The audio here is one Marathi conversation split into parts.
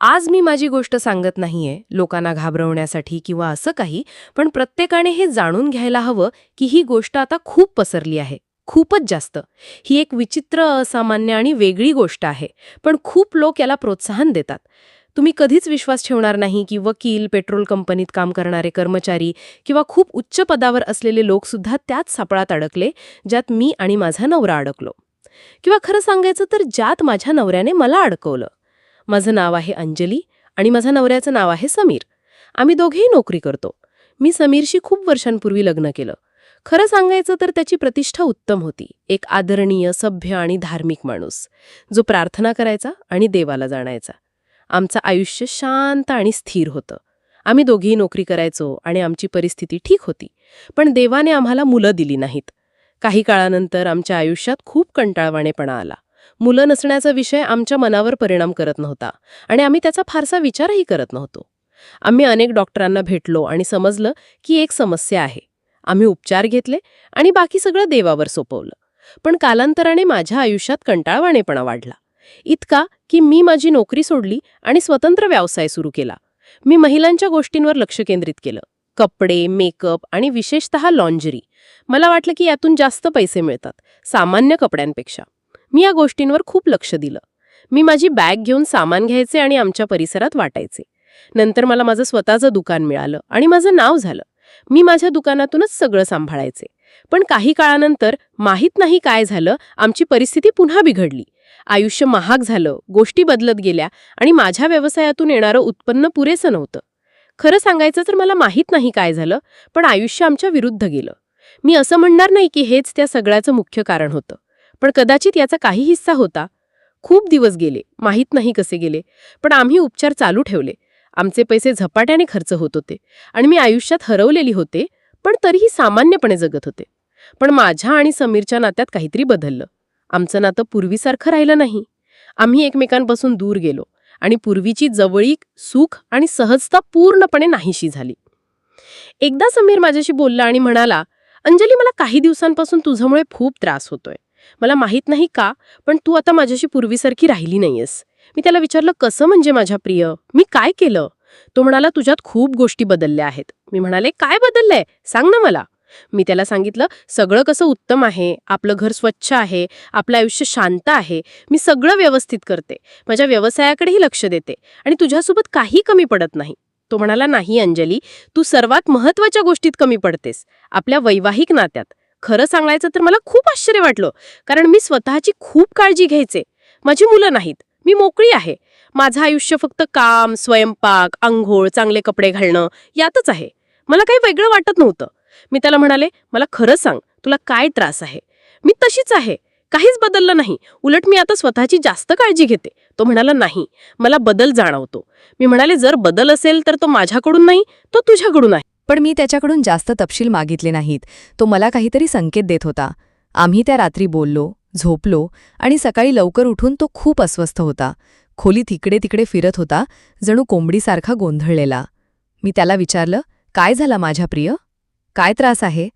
आज मी माझी गोष्ट सांगत नाहीये लोकांना घाबरवण्यासाठी किंवा असं काही पण प्रत्येकाने हे जाणून घ्यायला हवं की ही गोष्ट आता खूप पसरली आहे. खूपच जास्त. ही एक विचित्र असामान्य आणि वेगळी गोष्ट आहे पण खूप लोक याला प्रोत्साहन देतात. तुम्ही कधीच विश्वास ठेवणार नाही की वकील पेट्रोल कंपनीत काम करणारे कर्मचारी किंवा खूप उच्च पदावर असलेले लोकसुद्धा त्याच सापळात अडकले ज्यात मी आणि माझा नवरा अडकलो. किंवा खरं सांगायचं तर ज्यात माझ्या नवऱ्याने मला अडकवलं. माझं नाव आहे अंजली आणि माझ्या नवऱ्याचं नाव आहे समीर. आम्ही दोघेही नोकरी करतो. मी समीरशी खूप वर्षांपूर्वी लग्न केलं. खरं सांगायचं तर त्याची प्रतिष्ठा उत्तम होती. एक आदरणीय सभ्य आणि धार्मिक माणूस जो प्रार्थना करायचा आणि देवाला जाणायचा. आमचं आयुष्य शांत आणि स्थिर होतं. आम्ही दोघेही नोकरी करायचो आणि आमची परिस्थिती ठीक होती. पण देवाने आम्हाला मुलं दिली नाहीत. काही काळानंतर आमच्या आयुष्यात खूप कंटाळवाणेपणा आला. मुलं नसण्याचा विषय आमच्या मनावर परिणाम करत नव्हता आणि आम्ही त्याचा फारसा विचारही करत नव्हतो. आम्ही अनेक डॉक्टरांना भेटलो आणि समजलं की एक समस्या आहे. आम्ही उपचार घेतले आणि बाकी सगळं देवावर सोपवलं. पण कालांतराने माझ्या आयुष्यात कंटाळवाणेपणा वाढला. इतका की मी माझी नोकरी सोडली आणि स्वतंत्र व्यवसाय सुरू केला. मी महिलांच्या गोष्टींवर लक्ष केंद्रित केलं. कपडे मेकअप आणि विशेषतः लॉन्जरी. मला वाटलं की यातून जास्त पैसे मिळतात सामान्य कपड्यांपेक्षा. मी या गोष्टींवर खूप लक्ष दिलं. मी माझी बॅग घेऊन सामान घ्यायचे आणि आमच्या परिसरात वाटायचे. नंतर मला माझं स्वतःचं दुकान मिळालं आणि माझं नाव झालं. मी माझ्या दुकानातूनच सगळं सांभाळायचे. पण काही काळानंतर माहीत नाही काय झालं आमची परिस्थिती पुन्हा बिघडली. आयुष्य महाग झालं गोष्टी बदलत गेल्या आणि माझ्या व्यवसायातून येणारं उत्पन्न पुरेसं नव्हतं. खरं सांगायचं तर मला माहीत नाही काय झालं पण आयुष्य आमच्या विरुद्ध गेलं. मी असं म्हणणार नाही की हेच त्या सगळ्याचं मुख्य कारण होतं. पण कदाचित याचा काही हिस्सा होता. खूप दिवस गेले माहीत नाही कसे गेले पण आम्ही उपचार चालू ठेवले. आमचे पैसे झपाट्याने खर्च होत होते आणि मी आयुष्यात हरवलेली होते पण तरीही सामान्यपणे जगत होते. पण माझ्या आणि समीरच्या नात्यात काहीतरी बदललं. आमचं नातं पूर्वीसारखं राहिलं नाही. आम्ही एकमेकांपासून दूर गेलो आणि पूर्वीची जवळीक सुख आणि सहजता पूर्णपणे नाहीशी झाली. एकदा समीर माझ्याशी बोलला आणि म्हणाला अंजली मला काही दिवसांपासून तुझ्यामुळे खूप त्रास होतोय. मला माहीत नाही का पण तू आता माझ्याशी पूर्वीसारखी राहिली नाहीयेस. मी त्याला विचारलं कसं म्हणजे माझ्या प्रिय? मी काय केलं? तो म्हणाला तुझ्यात खूप गोष्टी बदलल्या आहेत. मी म्हणाले काय बदललंय? सांग ना मला. मी त्याला सांगितलं सगळं कसं उत्तम आहे आपलं घर स्वच्छ आहे आपलं आयुष्य शांत आहे मी सगळं व्यवस्थित करते माझ्या व्यवसायाकडेही लक्ष देते आणि तुझ्यासोबत काही कमी पडत नाही. तो म्हणाला नाही अंजली तू सर्वात महत्त्वाच्या गोष्टीत कमी पडतेस आपल्या वैवाहिक नात्यात. खरं सांगायचं तर मला खूप आश्चर्य वाटलं कारण मी स्वतःची खूप काळजी घ्यायचे. माझी मुलं नाहीत मी मोकळी आहे. माझं आयुष्य फक्त काम स्वयंपाक आंघोळ चांगले कपडे घालणं यातच आहे. मला काही वेगळं वाटत नव्हतं. मी त्याला म्हणाले मला खरं सांग तुला काय त्रास आहे? मी तशीच आहे काहीच बदललं नाही. उलट मी आता स्वतःची जास्त काळजी घेते. तो म्हणाला नाही मला बदल जाणवतो. मी म्हणाले जर बदल असेल तर तो माझ्याकडून नाही तो तुझ्याकडून आहे. पण मी त्याच्याकडून जास्त तपशील मागितले नाहीत. तो मला काहीतरी संकेत देत होता. आम्ही त्या रात्री बोललो झोपलो आणि सकाळी लवकर उठून तो खूप अस्वस्थ होता. खोलीत इकडे तिकडे फिरत होता जणू कोंबडीसारखा गोंधळलेला. मी त्याला विचारलं काय झाला माझ्या प्रिय? काय त्रास आहे?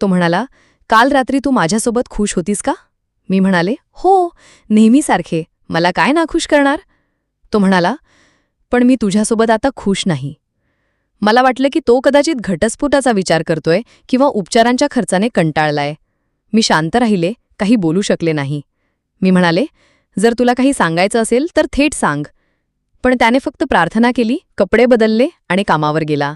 तो म्हणाला काल रात्री तू माझ्यासोबत खुश होतीस का? मी म्हणाले हो नेहमीसारखे मला काय नाखुश करणार? तो म्हणाला पण मी तुझ्यासोबत आता खुश नाही. मला वाटलं की तो कदाचित घटस्फोटाचा विचार करतोय किंवा उपचारांच्या खर्चाने कंटाळलाय. मी शांत राहिले काही बोलू शकले नाही. मी म्हणाले जर तुला काही सांगायचं असेल तर थेट सांग. पण त्याने फक्त प्रार्थना केली कपडे बदलले आणि कामावर गेला.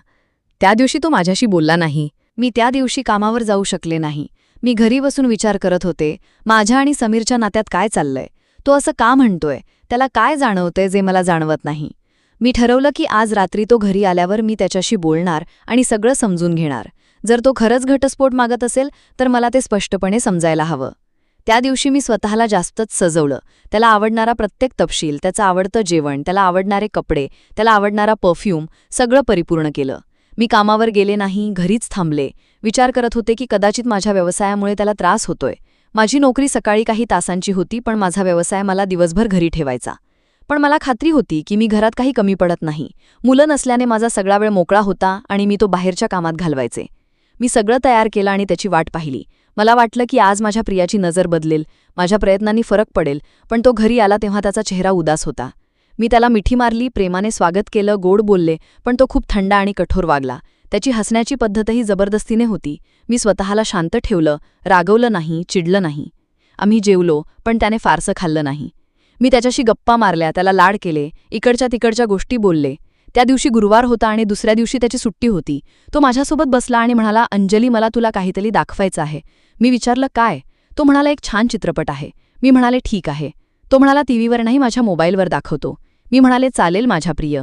त्या दिवशी तो माझ्याशी बोलला नाही. मी त्या दिवशी कामावर जाऊ शकले नाही. मी घरी बसून विचार करत होते माझ्या आणि समीरच्या नात्यात काय चाललंय? तो असं का म्हणतोय? त्याला काय जाणवतंय जे मला जाणवत नाही? मी ठरवलं की आज रात्री तो घरी आल्यावर मी त्याच्याशी बोलणार आणि सगळं समजून घेणार. जर तो खरंच घटस्फोट मागत असेल तर मला ते स्पष्टपणे समजायला हवं. त्या दिवशी मी स्वतःला जास्तच सजवलं. त्याला आवडणारा प्रत्येक तपशील त्याचं आवडतं जेवण त्याला आवडणारे कपडे त्याला आवडणारा परफ्यूम सगळं परिपूर्ण केलं. मी कामावर गेले नाही घरीच थांबले. विचार करत होते की कदाचित माझ्या व्यवसायामुळे त्याला त्रास होतोय. माझी नोकरी सकाळी काही तासांची होती पण माझा व्यवसाय मला दिवसभर घरी ठेवायचा. पण मला खात्री होती की मी घरात काही कमी पडत नाही. मुलं नसल्याने माझा सगळा वेळ मोकळा होता आणि मी तो बाहेरच्या कामात घालवायचे. मी सगळं तयार केलं आणि त्याची वाट पाहिली. मला वाटलं की आज माझ्या प्रियाची नजर बदलेल माझ्या प्रयत्नांनी फरक पडेल पण तो घरी आला तेव्हा त्याचा चेहरा उदास होता. मी त्याला मिठी मारली प्रेमाने स्वागत केलं गोड बोलले पण तो खूप थंड आणि कठोर वागला. त्याची हसण्याची पद्धतही जबरदस्तीने होती. मी स्वतःला शांत ठेवलं रागवलं नाही चिडलं नाही. आम्ही जेवलो पण त्याने फारसं खाल्लं नाही. मी त्याच्याशी गप्पा मारल्या त्याला लाड केले इकडच्या तिकडच्या गोष्टी बोलले. त्या दिवशी गुरुवार होता आणि दुसऱ्या दिवशी त्याची सुट्टी होती. तो माझ्यासोबत बसला आणि म्हणाला अंजली मला तुला काहीतरी दाखवायचं आहे. मी विचारलं काय? तो म्हणाला एक छान चित्रपट आहे. मी म्हणाले ठीक आहे. तो म्हणाला टीव्हीवर नाही माझ्या मोबाईलवर दाखवतो. मी म्हणाले चालेल माझ्या प्रिय.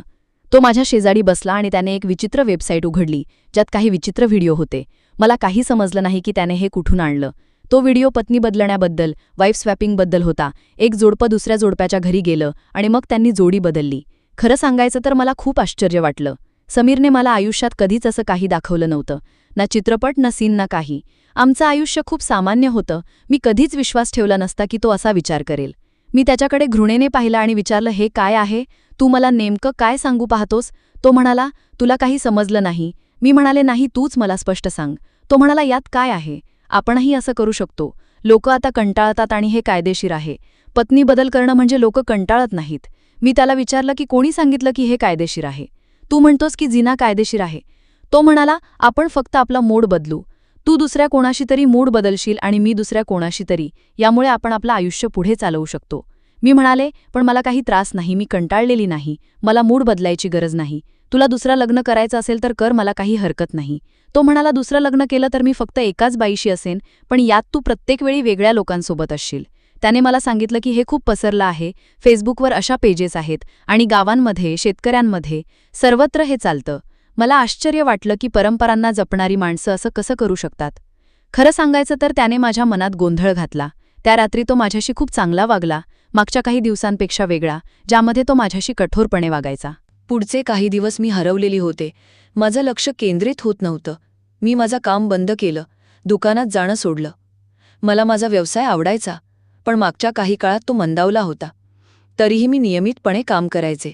तो माझ्या शेजारी बसला आणि त्याने एक विचित्र वेबसाईट उघडली ज्यात काही विचित्र व्हिडिओ होते. मला काही समजलं नाही की त्याने हे कुठून आणलं. तो व्हिडिओ पत्नी बदलण्याबद्दल वाईफ स्वॅपिंगबद्दल होता. एक जोडपं दुसऱ्या जोडप्याच्या घरी गेलं आणि मग त्यांनी जोडी बदलली. खरं सांगायचं तर मला खूप आश्चर्य वाटलं. समीरने मला आयुष्यात कधीच असं काही दाखवलं नव्हतं. ना चित्रपट ना सीन ना काही. आमचं आयुष्य खूप सामान्य होतं. मी कधीच विश्वास ठेवला नसता की तो असा विचार करेल. मी त्याच्याकडे घृणेने पाहिलं आणि विचारलं हे काय आहे? तू मला नेमकं काय सांगू पाहतोस? तो म्हणाला तुला काही समजलं नाही. मी म्हणाले नाही तूच मला स्पष्ट सांग. तो म्हणाला यात काय आहे? आपणही असं करू शकतो. लोक आता कंटाळतात आणि हे कायदेशीर आहे. पत्नी बदल करणं म्हणजे लोक कंटाळत नाहीत. मी त्याला विचारलं की कोणी सांगितलं की हे कायदेशीर आहे? तू म्हणतोस की जिना कायदेशीर आहे. तो म्हणाला आपण फक्त आपला मूड बदलू. तू दुसऱ्या कोणाशी तरी मूड बदलशील आणि मी दुसऱ्या कोणाशी तरी. यामुळे आपण आपलं आयुष्य पुढे चालवू शकतो. मी म्हणाले पण मला काही त्रास नाही. मी कंटाळलेली नाही. मला मूड बदलायची गरज नाही. तुला दुसरा लग्न करायचं असेल तर कर. मला काही हरकत नाही. तो म्हणाला दुसरं लग्न केलं तर मी फक्त एकाच बाईशी असेन पण यात तू प्रत्येक वेळी वेगळ्या लोकांसोबत असशील त्याने मला सांगितलं की हे खूप पसरलं आहे. फेसबुकवर अशा पेजेस आहेत आणि गावांमध्ये शेतकऱ्यांमध्ये सर्वत्र हे चालतं. मला आश्चर्य वाटलं की परंपरांना जपणारी माणसं असं कसं करू शकतात. खरं सांगायचं तर त्याने माझ्या मनात गोंधळ घातला. त्या रात्री तो माझ्याशी खूप चांगला वागला मागच्या काही दिवसांपेक्षा वेगळा ज्यामध्ये तो माझ्याशी कठोरपणे वागायचा. पुढचे काही दिवस मी हरवलेली होते. माझं लक्ष केंद्रित होत नव्हतं. मी माझं काम बंद केलं. दुकानात जाणं सोडलं. मला माझा व्यवसाय आवडायचा पण मागच्या काही काळात तो मंदावला होता. तरीही मी नियमितपणे काम करायचे.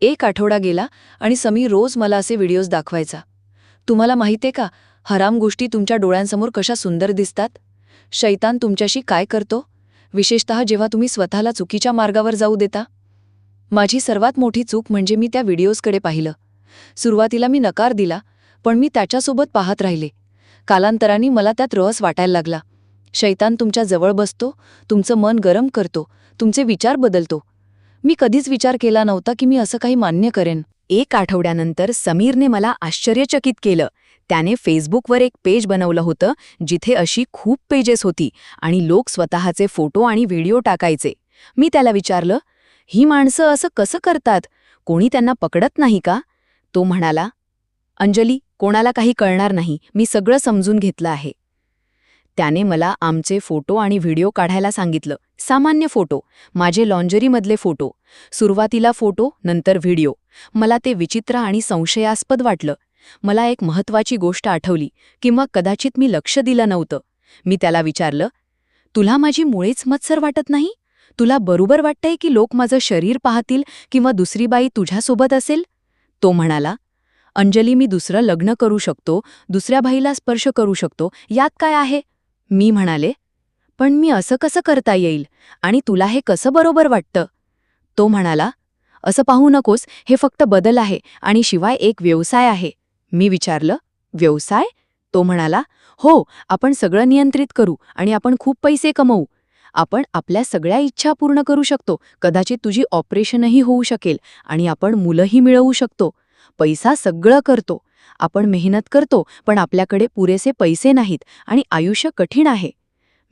एक आठवडा गेला आणि समी रोज मला असे व्हिडिओज दाखवायचा. तुम्हाला माहिती का हराम गोष्टी तुमच्या डोळ्यांसमोर कशा सुंदर दिसतात? शैतान तुमच्याशी काय करतो? विशेषतः जेव्हा तुम्ही स्वतःला चुकीच्या मार्गावर जाऊ देता? माझी सर्वात मोठी चूक म्हणजे मी त्या व्हिडिओजकडे पाहिलं. सुरुवातीला मी नकार दिला पण मी त्याच्यासोबत पाहत राहिले. कालांतराने मला त्यात रस वाटायला लागला. शैतान तुमच्या जवळ बसतो तुमचं मन गरम करतो तुमचे विचार बदलतो. मी कधीच विचार केला नव्हता की मी असं काही मान्य करेन. एक आठवड्यानंतर समीरने मला आश्चर्यचकित केलं. त्याने फेसबुकवर एक पेज बनवलं होतं जिथे अशी खूप पेजेस होती आणि लोक स्वतःचे फोटो आणि व्हिडिओ टाकायचे. मी त्याला विचारलं ही माणसं असं कसं करतात? कोणी त्यांना पकडत नाही का? तो म्हणाला अंजली कोणाला काही कळणार नाही. मी सगळं समजून घेतलं आहे. त्याने मला आमचे फोटो आणि व्हिडिओ काढायला सांगितलं. सामान्य फोटो माझे लॉन्जरीमधले फोटो. सुरुवातीला फोटो नंतर व्हिडिओ. मला ते विचित्र आणि संशयास्पद वाटलं. मला एक महत्वाची गोष्ट आठवली किंवा कदाचित मी लक्ष दिलं नव्हतं. मी त्याला विचारलं तुला माझी मुळेच मत्सर वाटत नाही? तुला बरोबर वाटतंय की लोक माझं शरीर पाहतील किंवा दुसरी बाई तुझ्यासोबत असेल? तो म्हणाला अंजली मी दुसरं लग्न करू शकतो दुसऱ्या बाईला स्पर्श करू शकतो यात काय आहे? मी म्हणाले पण मी असं कसं करता येईल आणि तुला हे कसं बरोबर वाटतं? तो म्हणाला असं पाहू नकोस हे फक्त बदल आहे आणि शिवाय एक व्यवसाय आहे. मी विचारलं व्यवसाय? तो म्हणाला हो आपण सगळं नियंत्रित करू आणि आपण खूप पैसे कमवू. आपण आपल्या सगळ्या इच्छा पूर्ण करू शकतो. कदाचित तुझी ऑपरेशनही होऊ शकेल आणि आपण मुलंही मिळवू शकतो. पैसा सगळं करतो. आपण मेहनत करतो पण आपल्याकडे पुरेसे पैसे नाहीत आणि आयुष्य कठीण आहे.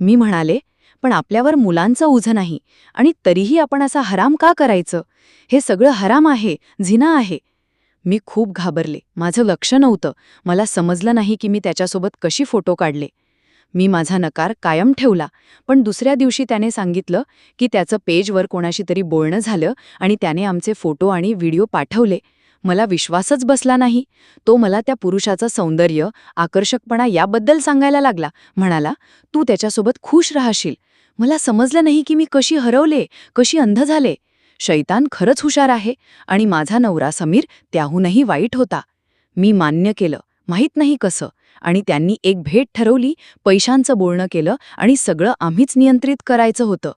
मी म्हणाले पण आपल्यावर मुलांचं उझं नाही आणि तरीही आपण असा हराम का करायचं? हे सगळं हराम आहे झिना आहे. मी खूप घाबरले. माझं लक्ष नव्हतं. मला समजलं नाही की मी त्याच्यासोबत कशी फोटो काढले. मी माझा नकार कायम ठेवला. पण दुसऱ्या दिवशी त्याने सांगितलं की त्याचं पेजवर कोणाशी तरी बोलणं झालं आणि त्याने आमचे फोटो आणि व्हिडिओ पाठवले. मला विश्वासच बसला नाही. तो मला त्या पुरुषाचं सौंदर्य आकर्षकपणा याबद्दल सांगायला लागला. म्हणाला तू त्याच्यासोबत खुश राहशील. मला समजलं नाही की मी कशी हरवले कशी अंध झाले. शैतान खरंच हुशार आहे आणि माझा नवरा समीर त्याहूनही वाईट होता. मी मान्य केलं. माहीत नाही कसं. आणि त्यांनी एक भेट ठरवली पैशांचं बोलणं केलं आणि सगळं आम्हीच नियंत्रित करायचं होतं.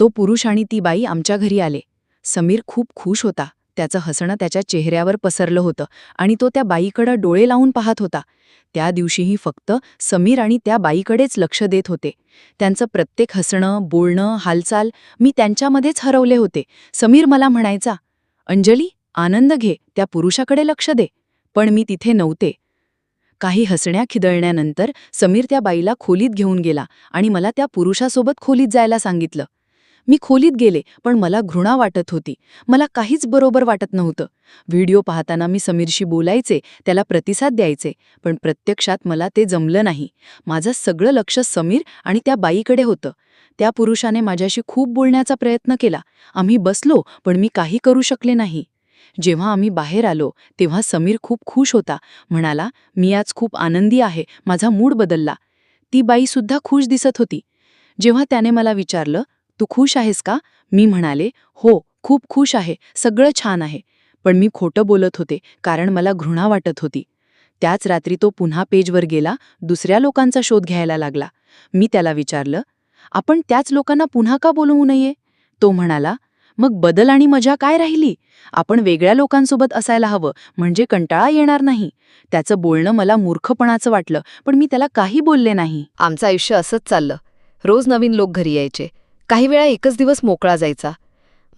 तो पुरुष आणि ती बाई आमच्या घरी आले. समीर खूप खुश होता. त्याचं हसणं त्याच्या चेहऱ्यावर पसरलं होतं आणि तो त्या बाईकडं डोळे लावून पाहत होता. त्या दिवशीही फक्त समीर आणि त्या बाईकडेच लक्ष देत होते. त्यांचं प्रत्येक हसणं बोलणं हालचाल मी त्यांच्यामध्येच हरवले होते. समीर मला म्हणायचा अंजली आनंद घे त्या पुरुषाकडे लक्ष दे. पण मी तिथे नव्हते. काही हसण्या खिदळण्यानंतर समीर त्या बाईला खोलीत घेऊन गेला आणि मला त्या पुरुषासोबत खोलीत जायला सांगितलं. मी खोलीत गेले पण मला घृणा वाटत होती. मला काहीच बरोबर वाटत नव्हतं. व्हिडिओ पाहताना मी समीरशी बोलायचे त्याला प्रतिसाद द्यायचे पण प्रत्यक्षात मला ते जमलं नाही. माझं सगळं लक्ष समीर आणि त्या बाईकडे होतं. त्या पुरुषाने माझ्याशी खूप बोलण्याचा प्रयत्न केला. आम्ही बसलो पण मी काही करू शकले नाही. जेव्हा आम्ही बाहेर आलो तेव्हा समीर खूप खुश होता. म्हणाला मी आज खूप आनंदी आहे. माझा मूड बदलला. ती बाईसुद्धा खुश दिसत होती. जेव्हा त्याने मला विचारलं तू खुश आहेस का? मी म्हणाले हो खूप खुश आहे. सगळं छान आहे. पण मी खोटं बोलत होते कारण मला घृणा वाटत होती. त्याच रात्री तो पुन्हा पेजवर गेला दुसऱ्या लोकांचा शोध घ्यायला लागला. मी त्याला विचारलं आपण त्याच लोकांना पुन्हा का बोलवू नये? तो म्हणाला मग बदल आणि मजा काय राहिली? आपण वेगळ्या लोकांसोबत असायला हवं म्हणजे कंटाळा येणार नाही. त्याचं बोलणं मला मूर्खपणाचं वाटलं पण मी त्याला काही बोलले नाही. आमचं आयुष्य असंच चाललं. रोज नवीन लोक घरी यायचे. काही वेळा एकच दिवस मोकळा जायचा.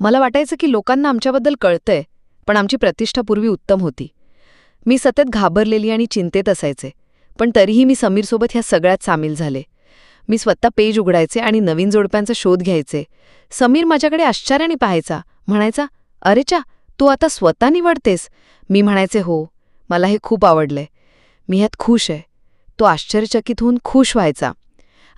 मला वाटायचं की लोकांना आमच्याबद्दल कळतंय पण आमची प्रतिष्ठा पूर्वी उत्तम होती. मी सतत घाबरलेली आणि चिंतेत असायचे पण तरीही मी समीरसोबत ह्या सगळ्यात सामील झाले. मी स्वतः पेज उघडायचे आणि नवीन जोडप्यांचा शोध घ्यायचे. समीर माझ्याकडे आश्चर्याने पाहायचा. म्हणायचा अरे चा तू आता स्वतः निवडतेस. मी म्हणायचे हो मला हे खूप आवडलंय. मी ह्यात खुश आहे. तो आश्चर्यचकित होऊन खुश व्हायचा.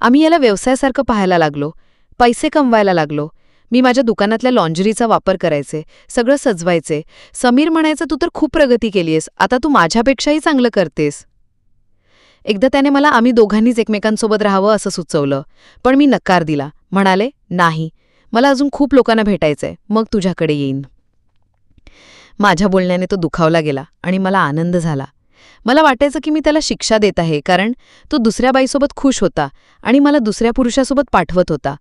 आम्ही याला व्यवसायासारखं पाहायला लागलो. पैसे कमवायला लागलो. मी माझ्या दुकानातल्या लॉन्जरीचा वापर करायचे. सगळं सजवायचे. समीर म्हणायचं तू तर खूप प्रगती केलीयस. आता तू माझ्यापेक्षाही चांगलं करतेस. एकदा त्याने मला आम्ही दोघांनीच एकमेकांसोबत राहावं असं सुचवलं. पण मी नकार दिला. म्हणाले नाही. मला अजून खूप लोकांना भेटायचंय. मग तुझ्याकडे येईन. माझ्या बोलण्याने तो दुखावला गेला आणि मला आनंद झाला. मला वाटायचं की मी त्याला शिक्षा देत आहे कारण तो दुसऱ्या बाईसोबत खुश होता आणि मला दुसऱ्या पुरुषासोबत पाठवत होता.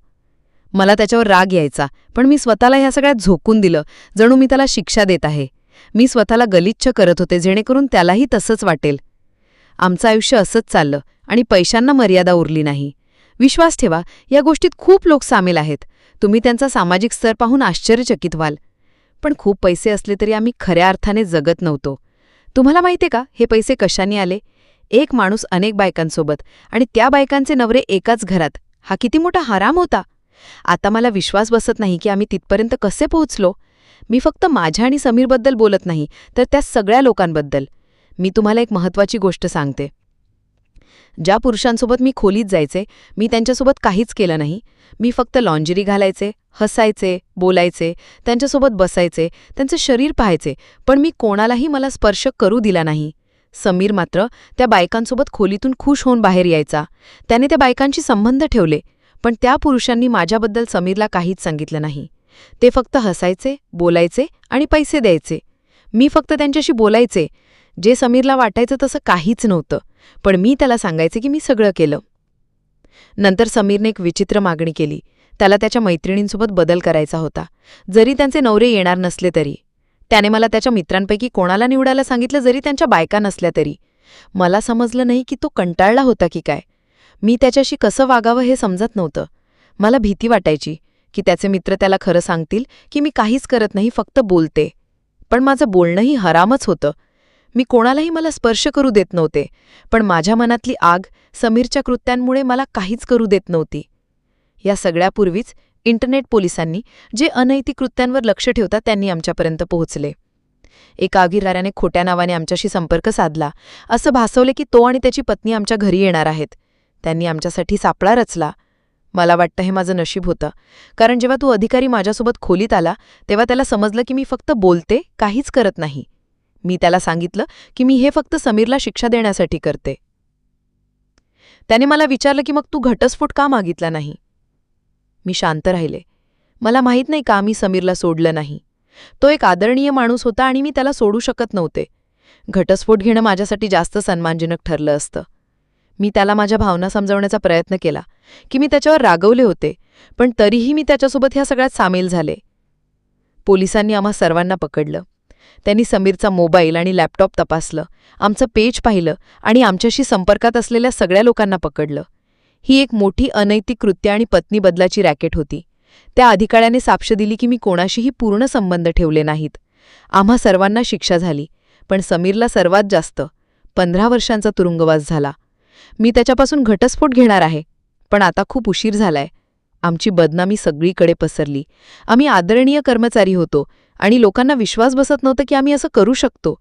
मला त्याच्यावर राग यायचा पण मी स्वतःला ह्या सगळ्यात झोकून दिलं जणू मी त्याला शिक्षा देत आहे. मी स्वतःला गलिच्छ करत होते जेणेकरून त्यालाही तसंच वाटेल. आमचं आयुष्य असंच चाललं आणि पैशांना मर्यादा उरली नाही. विश्वास ठेवा या गोष्टीत खूप लोक सामील आहेत. तुम्ही त्यांचा सामाजिक स्तर पाहून आश्चर्यचकित व्हाल. पण खूप पैसे असले तरी आम्ही खऱ्या अर्थाने जगत नव्हतो. तुम्हाला माहितीये का हे पैसे कशाने आले? एक माणूस अनेक बायकांसोबत आणि त्या बायकांचे नवरे एकाच घरात. हा किती मोठा हराम होता. आता मला विश्वास बसत नाही की आम्ही तिथपर्यंत कसे पोहोचलो. मी फक्त माझ्या आणि समीरबद्दल बोलत नाही तर त्या सगळ्या लोकांबद्दल. मी तुम्हाला एक महत्त्वाची गोष्ट सांगते. ज्या पुरुषांसोबत मी खोलीत जायचे मी त्यांच्यासोबत काहीच केलं नाही. मी फक्त लॉन्जरी घालायचे हसायचे बोलायचे त्यांच्यासोबत बसायचे त्यांचे शरीर पाहायचे पण मी कोणालाही मला स्पर्श करू दिला नाही. समीर मात्र त्या बायकांसोबत खोलीतून खुश होऊन बाहेर यायचा. त्याने त्या बायकांशी संबंध ठेवले पण त्या पुरुषांनी माझ्याबद्दल समीरला काहीच सांगितलं नाही. ते फक्त हसायचे बोलायचे आणि पैसे द्यायचे. मी फक्त त्यांच्याशी बोलायचे जे समीरला वाटायचं तसं काहीच नव्हतं पण मी त्याला सांगायचे की मी सगळं केलं. नंतर समीरने एक विचित्र मागणी केली. त्याला त्याच्या मैत्रिणींसोबत बदल करायचा होता. जरी त्यांचे नवरे येणार नसले तरी. त्याने मला त्याच्या मित्रांपैकी कोणाला निवडायला सांगितलं जरी त्यांच्या बायका नसल्या तरी. मला समजलं नाही की तो कंटाळला होता की काय. मी त्याच्याशी कसं वागावं हे समजत नव्हतं. मला भीती वाटायची की त्याचे मित्र त्याला खरं सांगतील की मी काहीच करत नाही फक्त बोलते. पण माझं बोलणंही हरामच होतं. मी कोणालाही मला स्पर्श करू देत नव्हते पण माझ्या मनातली आग समीरच्या कृत्यांमुळे मला काहीच करू देत नव्हती. या सगळ्यापूर्वीच इंटरनेट पोलिसांनी जे अनैतिक कृत्यांवर लक्ष ठेवतात त्यांनी आमच्यापर्यंत पोहोचले. एका आगीरदाराने खोट्या नावाने आमच्याशी संपर्क साधला असं भासवले की तो आणि त्याची पत्नी आमच्या घरी येणार आहेत. त्यांनी आमच्यासाठी सापळा रचला. मला वाटतं हे माझं नशीब होतं कारण जेव्हा तो अधिकारी माझ्यासोबत खोलीत आला तेव्हा त्याला समजलं की मी फक्त बोलते काहीच करत नाही. मी त्याला सांगितलं की मी हे फक्त समीरला शिक्षा देण्यासाठी करते. त्याने मला विचारलं की मग तू घटस्फोट का मागितला नाही? मी शांत राहिले. मला माहीत नाही का मी समीरला सोडलं नाही. तो एक आदरणीय माणूस होता आणि मी त्याला सोडू शकत नव्हते. घटस्फोट घेणं माझ्यासाठी जास्त सन्मानजनक ठरलं असतं. मी त्याला माझ्या भावना समजवण्याचा प्रयत्न केला की मी त्याच्यावर रागवले होते पण तरीही मी त्याच्यासोबत ह्या सगळ्यात सामील झाले. पोलिसांनी आम्हा सर्वांना पकडलं. त्यांनी समीरचा मोबाईल आणि लॅपटॉप तपासलं आमचं पेज पाहिलं आणि आमच्याशी संपर्कात असलेल्या सगळ्या लोकांना पकडलं. ही एक मोठी अनैतिक कृत्य आणि पत्नी बदलाची रॅकेट होती. त्या अधिकाऱ्याने साक्ष दिली की मी कोणाशीही पूर्ण संबंध ठेवले नाहीत. आम्हा सर्वांना शिक्षा झाली पण समीरला सर्वात जास्त पंधरा वर्षांचा तुरुंगवास झाला. मी त्याच्यापासून घटस्फोट घेणार आहे पण आता खूप उशीर झालाय. आमची बदनामी सगळीकडे पसरली. आम्ही आदरणीय कर्मचारी होतो आणि लोकांना विश्वास बसत नव्हतं की आम्ही असं करू शकतो.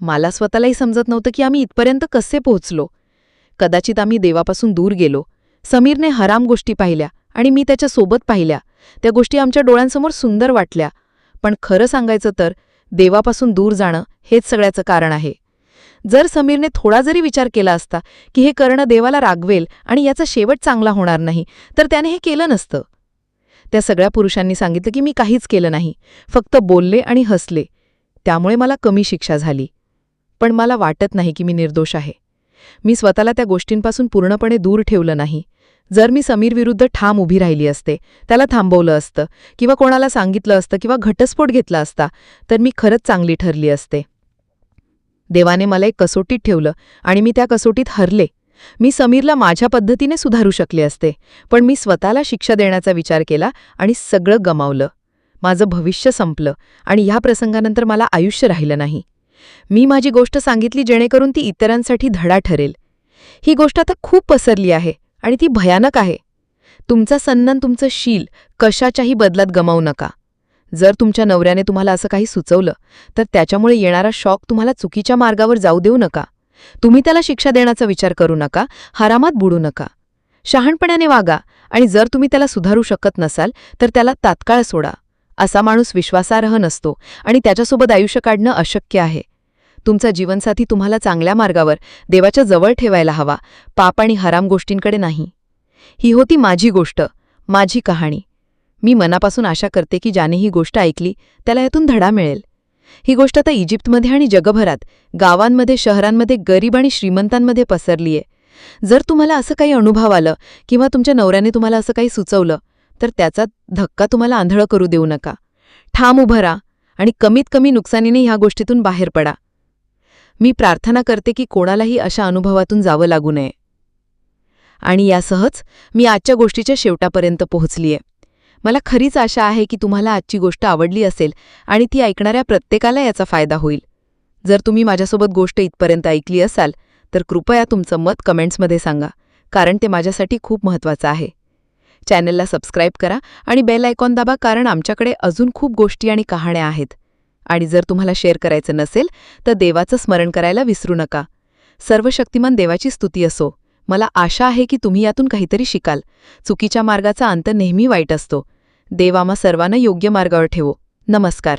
मला स्वतःलाही समजत नव्हतं की आम्ही इथपर्यंत कसे पोहोचलो. कदाचित आम्ही देवापासून दूर गेलो. समीरने हराम गोष्टी पाहिल्या आणि मी त्याच्या सोबत पाहिल्या. त्या गोष्टी आमच्या डोळ्यांसमोर सुंदर वाटल्या. पण खरं सांगायचं तर देवापासून दूर जाणं हेच सगळ्याचं कारण आहे. जर समीरने थोडा जरी विचार केला असता की हे करणं देवाला रागवेल आणि याचा शेवट चांगला होणार नाही तर त्याने हे केलं नसतं. त्या सगळ्या पुरुषांनी सांगितलं की मी काहीच केलं नाही फक्त बोलले आणि हसले. त्यामुळे मला कमी शिक्षा झाली. पण मला वाटत नाही की मी निर्दोष आहे. मी स्वतःला त्या गोष्टींपासून पूर्णपणे दूर ठेवलं नाही. जर मी समीरविरुद्ध ठाम उभी राहिली असते त्याला थांबवलं असतं किंवा कोणाला सांगितलं असतं किंवा घटस्फोट घेतला असता तर मी खरंच चांगली ठरली असते. देवाने मला एक कसोटीत ठेवलं आणि मी त्या कसोटीत हरले. मी समीरला माझ्या पद्धतीने सुधारू शकले असते पण मी स्वतःला शिक्षा देण्याचा विचार केला आणि सगळं गमावलं. माझं भविष्य संपलं आणि ह्या प्रसंगानंतर मला आयुष्य राहिलं नाही. मी माझी गोष्ट सांगितली जेणेकरून ती इतरांसाठी धडा ठरेल. ही गोष्ट आता खूप पसरली आहे आणि ती भयानक आहे. तुमचा सन्मान तुमचं शील कशाच्याही बदलात गमावू नका. जर तुमच्या नवऱ्याने तुम्हाला असं काही सुचवलं तर त्याच्यामुळे येणारा शॉक तुम्हाला चुकीच्या मार्गावर जाऊ देऊ नका. तुम्ही त्याला शिक्षा देण्याचा विचार करू नका हरामात बुडू नका. शहाणपणाने वागा आणि जर तुम्ही त्याला सुधारू शकत नसाल तर त्याला तात्काळ सोडा. असा माणूस विश्वासार्ह नसतो आणि त्याच्यासोबत आयुष्य काढणं अशक्य आहे. तुमचा जीवनसाथी तुम्हाला चांगल्या मार्गावर देवाच्या जवळ ठेवायला हवा पाप आणि हराम गोष्टींकडे नाही. ही होती माझी गोष्ट माझी कहाणी. मी मनापासून आशा करते की ज्याने ही गोष्ट ऐकली त्याला यातून धडा मिळेल. ही गोष्ट आता इजिप्तमध्ये आणि जगभरात गावांमध्ये शहरांमध्ये गरीब आणि श्रीमंतांमध्ये पसरलीये. जर तुम्हाला असं काही अनुभव आलं किंवा तुमच्या नवऱ्याने तुम्हाला असं काही सुचवलं तर त्याचा धक्का तुम्हाला आंधळं करू देऊ नका. ठाम उभं राहा आणि कमीत कमी नुकसानीने ह्या गोष्टीतून बाहेर पडा. मी प्रार्थना करते की कोणालाही अशा अनुभवातून जावं लागू नये. आणि यासहच मी आजच्या गोष्टीच्या शेवटापर्यंत पोहोचलीये. मला खरीच आशा आहे की तुम्हाला आजची गोष्ट आवडली असेल आणि ती ऐकणाऱ्या प्रत्येकाला याचा फायदा होईल. जर तुम्ही माझ्यासोबत गोष्ट इथपर्यंत ऐकली असाल तर कृपया तुमचं मत कमेंट्समध्ये सांगा कारण ते माझ्यासाठी खूप महत्त्वाचं आहे. चॅनलला सबस्क्राईब करा आणि बेल आयकॉन दाबा कारण आमच्याकडे अजून खूप गोष्टी आणि कहाण्या आहेत. आणि जर तुम्हाला शेअर करायचं नसेल तर देवाचं स्मरण करायला विसरू नका. सर्व शक्तिमान देवाची स्तुती असो. मला आशा आहे की तुम्ही यातून काहीतरी शिकाल. चुकीच्या मार्गाचा अंत नेहमी वाईट असतो. देव आम्हा सर्वांना योग्य मार्गावर ठेवो. नमस्कार.